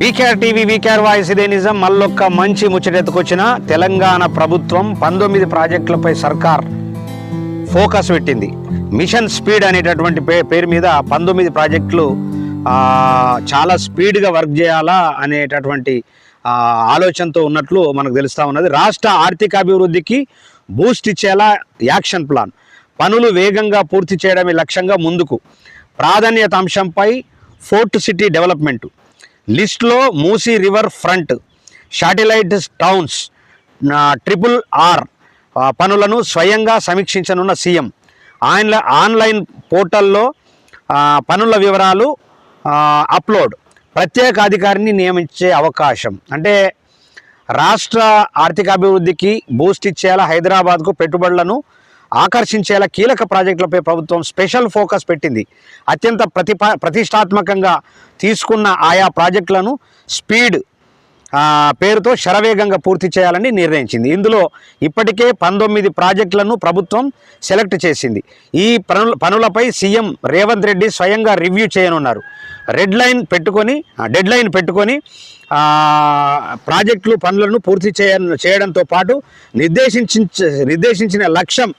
VKR TV VKR voice ఇదే నిజం. మళ్ళొక్క మంచి ముచ్చటెత్తుకొచ్చిన తెలంగాణ ప్రభుత్వం పంతొమ్మిది ప్రాజెక్టులపై సర్కార్ ఫోకస్ పెట్టింది. మిషన్ స్పీడ్ అనేటటువంటి పే పేరు మీద పంతొమ్మిది ప్రాజెక్టులు చాలా స్పీడ్గా వర్క్ చేయాలా అనేటటువంటి ఆలోచనతో ఉన్నట్లు మనకు తెలుస్తూ ఉన్నది. రాష్ట్ర ఆర్థిక అభివృద్ధికి బూస్ట్ ఇచ్చేలా యాక్షన్ ప్లాన్. పనులు వేగంగా పూర్తి చేయడమే లక్ష్యంగా ముందుకు. ప్రాధాన్యత అంశంపై ఫోర్ట్ సిటీ డెవలప్మెంట్. లిస్ట్లో Musi river front satellite towns triple R పనులను స్వయంగా సమీక్షించనున్న సీఎం. ఆన్లై ఆన్లైన్ పోర్టల్లో పనుల వివరాలు అప్లోడ్. ప్రత్యేక అధికారిని నియమించే అవకాశం. అంటే రాష్ట్ర ఆర్థికాభివృద్ధికి బూస్ట్ ఇచ్చేలా హైదరాబాద్కు పెట్టుబడులను ఆకర్షించేలా కీలక ప్రాజెక్టులపై ప్రభుత్వం స్పెషల్ ఫోకస్ పెట్టింది. అత్యంత ప్రతిపా ప్రతిష్టాత్మకంగా తీసుకున్న ఆయా ప్రాజెక్టులను స్పీడ్ పేరుతో శరవేగంగా పూర్తి చేయాలని నిర్ణయించింది. ఇందులో ఇప్పటికే పంతొమ్మిది ప్రాజెక్టులను ప్రభుత్వం సెలెక్ట్ చేసింది. ఈ పనుల పనులపై సీఎం రేవంత్ రెడ్డి స్వయంగా రివ్యూ చేయనున్నారు. రెడ్ లైన్ పెట్టుకొని డెడ్ లైన్ పెట్టుకొని ప్రాజెక్టులు పనులను పూర్తి చేయ చేయడంతో పాటు నిర్దేశించి నిర్దేశించిన లక్ష్యం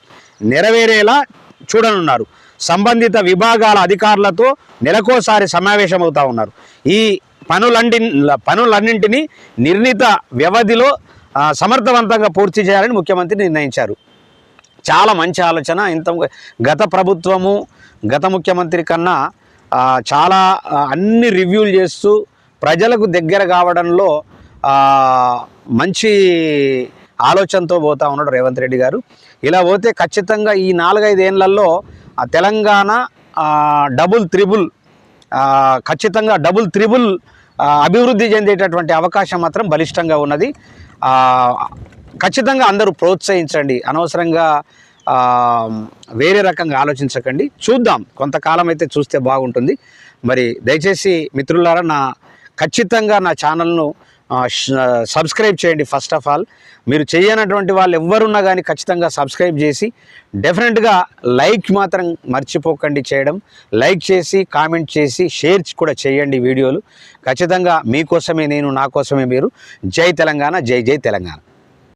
నెరవేరేలా చూడనున్నారు. సంబంధిత విభాగాల అధికారులతో నెలకోసారి సమావేశమవుతా ఉన్నారు. ఈ పనులన్నింటి పనులన్నింటినీ నిర్ణీత వ్యవధిలో సమర్థవంతంగా పూర్తి చేయాలని ముఖ్యమంత్రి నిర్ణయించారు. చాలా మంచి ఆలోచన. ఇంత గత ప్రభుత్వము గత ముఖ్యమంత్రి కన్నా చాలా అన్ని రివ్యూలు చేస్తూ ప్రజలకు దగ్గర కావడంలో మంచి ఆలోచనతో పోతా ఉన్నాడు రేవంత్ రెడ్డి గారు. ఇలా పోతే ఖచ్చితంగా ఈ నాలుగైదేళ్ళలో తెలంగాణ డబుల్ త్రిబుల్ ఖచ్చితంగా డబుల్ త్రిబుల్ అభివృద్ధి చెందేటటువంటి అవకాశం మాత్రం బలిష్టంగా ఉన్నది. ఖచ్చితంగా అందరూ ప్రోత్సహించండి. అనవసరంగా వేరే రకంగా ఆలోచించకండి. చూద్దాం. కొంతకాలం అయితే చూస్తే బాగుంటుంది. మరి దయచేసి మిత్రులారా నా ఖచ్చితంగా నా ఛానల్ను సబ్స్క్రైబ్ చేయండి ఫస్ట్ ఆఫ్ ఆల్ మీరు చేయనటువంటి వాళ్ళు ఎవరున్నా కానీ ఖచ్చితంగా సబ్స్క్రైబ్ చేసి డెఫినెట్గా లైక్ మాత్రం మర్చిపోకండి చేయడం. లైక్ చేసి కామెంట్ చేసి షేర్ కూడా చేయండి వీడియోలు. ఖచ్చితంగా మీకోసమే నేను నా కోసమే మీరు. జై తెలంగాణ జై జై తెలంగాణ.